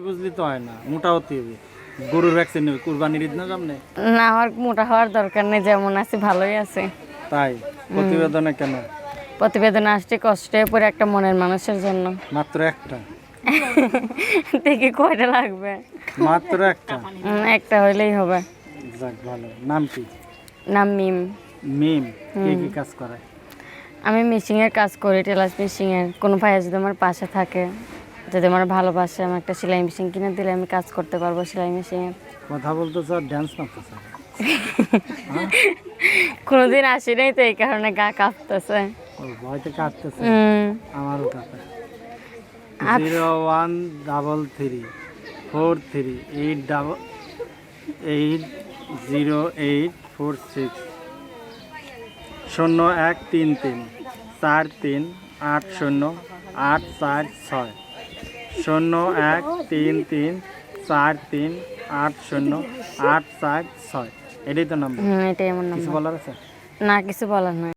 বুঝলি তো হয় না মোটা হতে হবে। গরুর ভ্যাকসিন নেবে কুরবানির ঈদ না সামনে? না আমার মোটা হওয়ার দরকার নেই যেমন আছে ভালোই আছে। তাই? প্রতিবেদনে কেন? প্রতিবেদন আসছে কষ্টে পড়ে একটা মনের মানুষের জন্য। মাত্র একটা? দেখি কয়টা লাগবে। মাত্র একটা? একটা হইলেই হবে। যাক ভালো। নাম কি? নাম মিম। মিম? কে কি কাজ করে? আমি মিশিংয়ের কাজ করি টেলার্স মিশিংয়ের কোনো ভাইয়া যদি আমার পাশে থাকে যদি আমার ভালোবাসে আমি একটা সেলাই মেশিন কিনে দিলে আমি কাজ করতে পারব সেলাই মেশিনের কথা বলতে চাও ড্যান্স মারতে চাও কোনোদিন আসি নাই তো এই কারণে গা কাঁপতেছে। ভয়তে কাটতেছে উম, আমারও কাটে zero one double three four three eight double eight zero eight four six. শূন্য এক তিন তিন চার তিন আট শূন্য আট চার ছয়। শূন্য এক তিন তিন চার তিন আট শূন্য আট চার ছয়। এটাই তো নাম্বার হ্যাঁ এটাই আমার কিছু নাম্বার বলার আছে? না কিছু বলার নয়